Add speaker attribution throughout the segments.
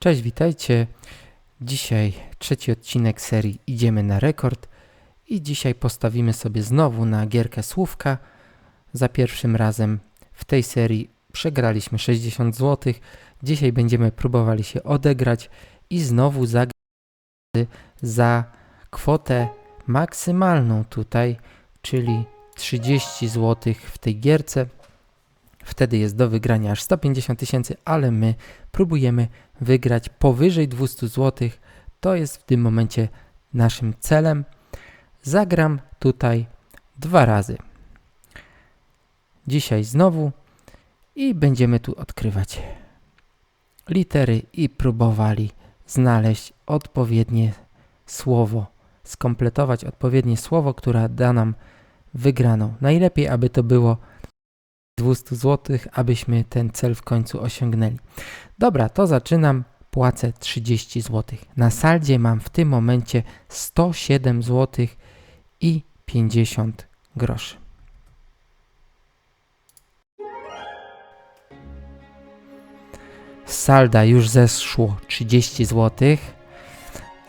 Speaker 1: Cześć, witajcie. Dzisiaj trzeci odcinek serii Idziemy na rekord i dzisiaj postawimy sobie znowu na gierkę słówka. Za pierwszym razem w tej serii przegraliśmy 60 zł. Dzisiaj będziemy próbowali się odegrać i znowu zagrać za kwotę maksymalną tutaj, czyli 30 zł w tej gierce. Wtedy jest do wygrania aż 150 tysięcy, ale my próbujemy wygrać powyżej 200 zł. To jest w tym momencie naszym celem. Zagram tutaj dwa razy. Dzisiaj znowu i będziemy tu odkrywać litery i próbowali znaleźć odpowiednie słowo, skompletować odpowiednie słowo, które da nam wygraną. Najlepiej, aby to było 200 zł, abyśmy ten cel w końcu osiągnęli. Dobra, to zaczynam. Płacę 30 zł. Na saldzie mam w tym momencie 107 zł i 50 groszy. Salda już zeszło 30 zł.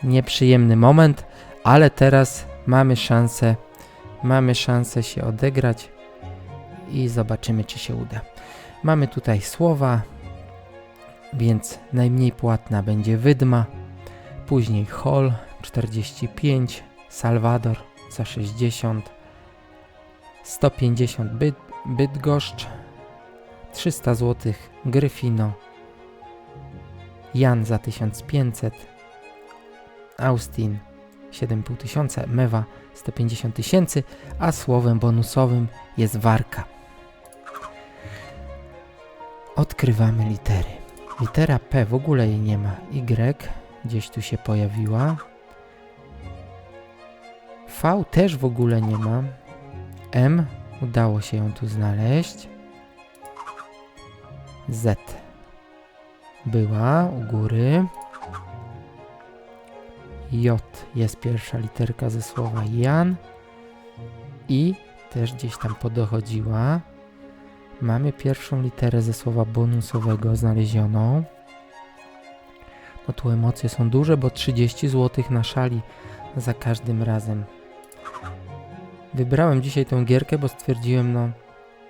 Speaker 1: Nieprzyjemny moment, ale teraz mamy szansę, mamy szansę się odegrać i zobaczymy, czy się uda. Mamy tutaj słowa, więc najmniej płatna będzie Wydma, później Hall 45, Salwador za 60, 150 Byd Bydgoszcz, 300 zł Gryfino, Jan za 1500, Austin 7,5 tysiąca, Mewa 150 tysięcy, a słowem bonusowym jest Warka. Odkrywamy litery. Litera P w ogóle jej nie ma. Y gdzieś tu się pojawiła. V też w ogóle nie ma. M udało się ją tu znaleźć. Z była u góry. J jest pierwsza literka ze słowa Jan. I też gdzieś tam podochodziła. Mamy pierwszą literę ze słowa bonusowego znalezioną. No tu emocje są duże, bo 30 zł na szali za każdym razem. Wybrałem dzisiaj tą gierkę, bo stwierdziłem, no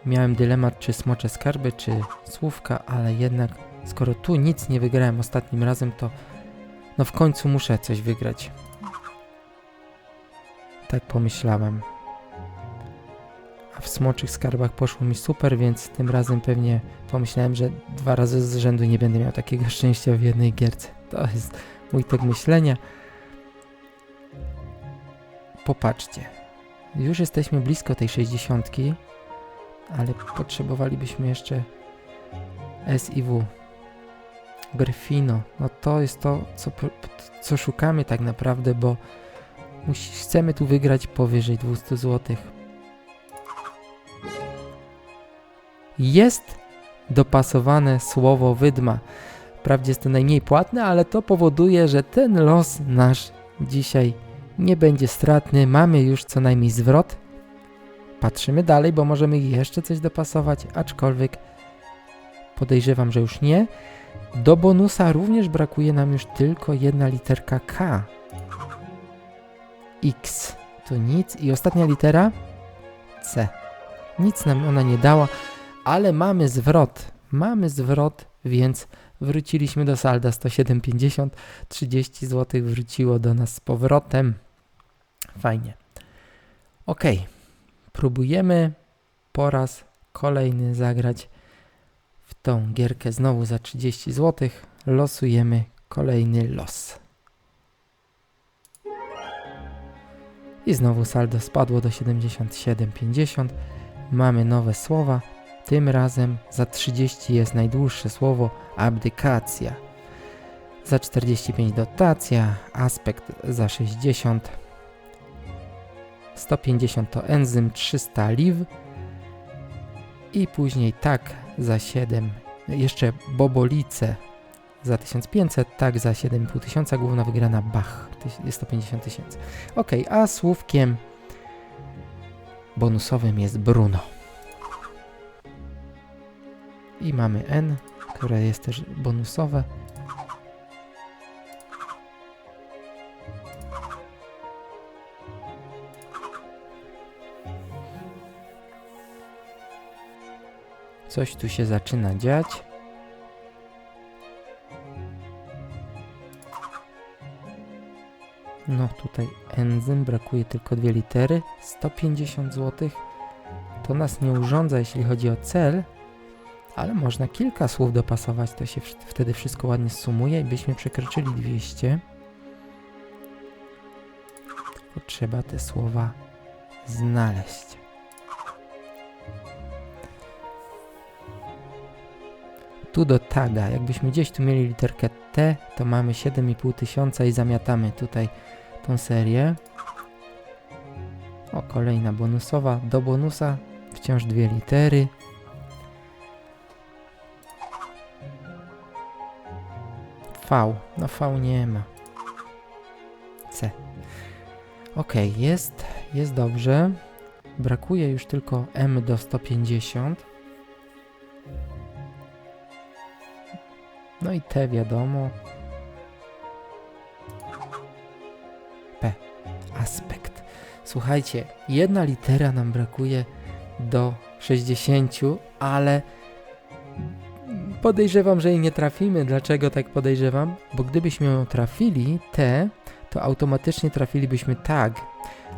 Speaker 1: miałem dylemat, czy smocze skarby, czy słówka, ale jednak skoro tu nic nie wygrałem ostatnim razem, to no w końcu muszę coś wygrać. Tak pomyślałem. W smoczych skarbach poszło mi super, więc tym razem pewnie pomyślałem, że dwa razy z rzędu nie będę miał takiego szczęścia w jednej gierce. To jest mój tok myślenia. Popatrzcie. Już jesteśmy blisko tej 60, ale potrzebowalibyśmy jeszcze S i W. Gryfino. No to jest to, co, co szukamy tak naprawdę, bo musi, chcemy tu wygrać powyżej 200 zł. Jest dopasowane słowo wydma. Wprawdzie jest to najmniej płatne, ale to powoduje, że ten los nasz dzisiaj nie będzie stratny. Mamy już co najmniej zwrot. Patrzymy dalej, bo możemy jeszcze coś dopasować, aczkolwiek podejrzewam, że już nie. Do bonusa również brakuje nam już tylko jedna literka K. X. To nic. I ostatnia litera? C. Nic nam ona nie dała, ale mamy zwrot. Mamy zwrot, więc wróciliśmy do salda 107,50. 30 zł wróciło do nas z powrotem. Fajnie. Ok. Próbujemy po raz kolejny zagrać w tą gierkę znowu za 30 zł. Losujemy kolejny los. I znowu saldo spadło do 77,50. Mamy nowe słowa. Tym razem za 30 jest najdłuższe słowo abdykacja. Za 45 dotacja, aspekt za 60. 150 to enzym, 300 liv. I później tak za 7. Jeszcze bobolice za 1500, tak za 7,5 tysiąca, główna wygrana Bach, jest 150 tysięcy. Ok, a słówkiem bonusowym jest Bruno i mamy n, które jest też bonusowe. Coś tu się zaczyna dziać. No tutaj enzym, brakuje tylko dwie litery, 150 zł. To nas nie urządza, jeśli chodzi o cel, ale można kilka słów dopasować, to się wtedy wszystko ładnie sumuje i byśmy przekroczyli 200. Tylko trzeba te słowa znaleźć. Tu do taga, jakbyśmy gdzieś tu mieli literkę T, to mamy 7,5 tysiąca i zamiatamy tutaj tą serię. O, kolejna bonusowa. Do bonusa wciąż dwie litery. V. No V nie ma. C. Ok, jest, jest dobrze. Brakuje już tylko M do 150. No i T wiadomo. P. Aspekt. Słuchajcie, jedna litera nam brakuje do 60, ale podejrzewam, że jej nie trafimy. Dlaczego tak podejrzewam? Bo gdybyśmy ją trafili, T, to automatycznie trafilibyśmy tag,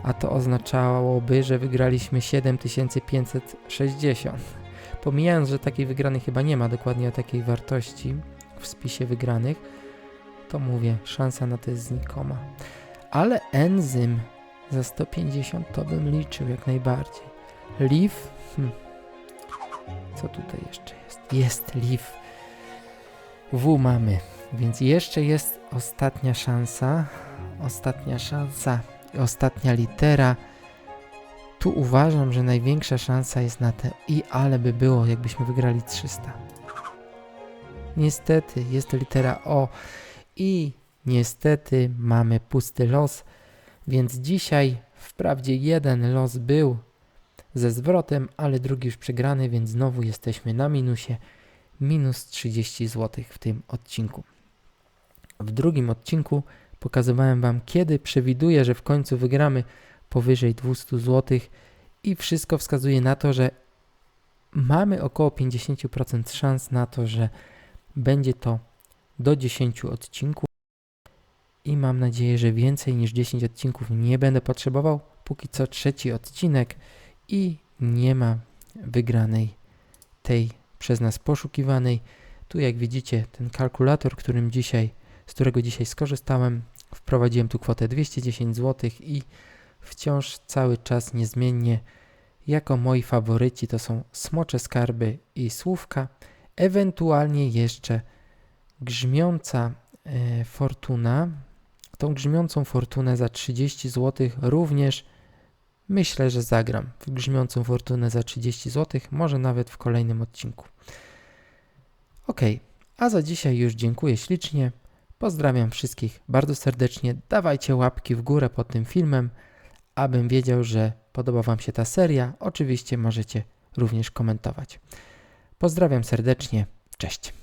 Speaker 1: a to oznaczałoby, że wygraliśmy 7560. Pomijając, że takiej wygranej chyba nie ma dokładnie o takiej wartości w spisie wygranych, to mówię, szansa na to jest znikoma. Ale enzym za 150 to bym liczył jak najbardziej. Leaf? Hm. Co tutaj jeszcze jest? Leaf. W mamy, więc jeszcze jest ostatnia szansa. Ostatnia szansa. Ostatnia litera. Tu uważam, że największa szansa jest na te i, ale by było, jakbyśmy wygrali 300. Niestety jest to litera O i niestety mamy pusty los, więc dzisiaj wprawdzie jeden los był ze zwrotem, ale drugi już przegrany, więc znowu jesteśmy na minusie. Minus 30 zł w tym odcinku. W drugim odcinku pokazywałem Wam, kiedy przewiduję, że w końcu wygramy powyżej 200 zł i wszystko wskazuje na to, że mamy około 50% szans na to, że będzie to do 10 odcinków i mam nadzieję, że więcej niż 10 odcinków nie będę potrzebował. Póki co trzeci odcinek i nie ma wygranej tej przez nas poszukiwanej. Tu jak widzicie ten kalkulator, którym dzisiaj, z którego dzisiaj skorzystałem, wprowadziłem tu kwotę 210 zł i wciąż cały czas niezmiennie jako moi faworyci to są Smocze Skarby i Słówka, ewentualnie jeszcze Grzmiąca e, Fortuna. Tą grzmiącą fortunę za 30 zł również myślę, że zagram w grzmiącą fortunę za 30 zł, może nawet w kolejnym odcinku. Ok, a za dzisiaj już dziękuję ślicznie. Pozdrawiam wszystkich bardzo serdecznie. Dawajcie łapki w górę pod tym filmem, abym wiedział, że podoba Wam się ta seria. Oczywiście możecie również komentować. Pozdrawiam serdecznie. Cześć.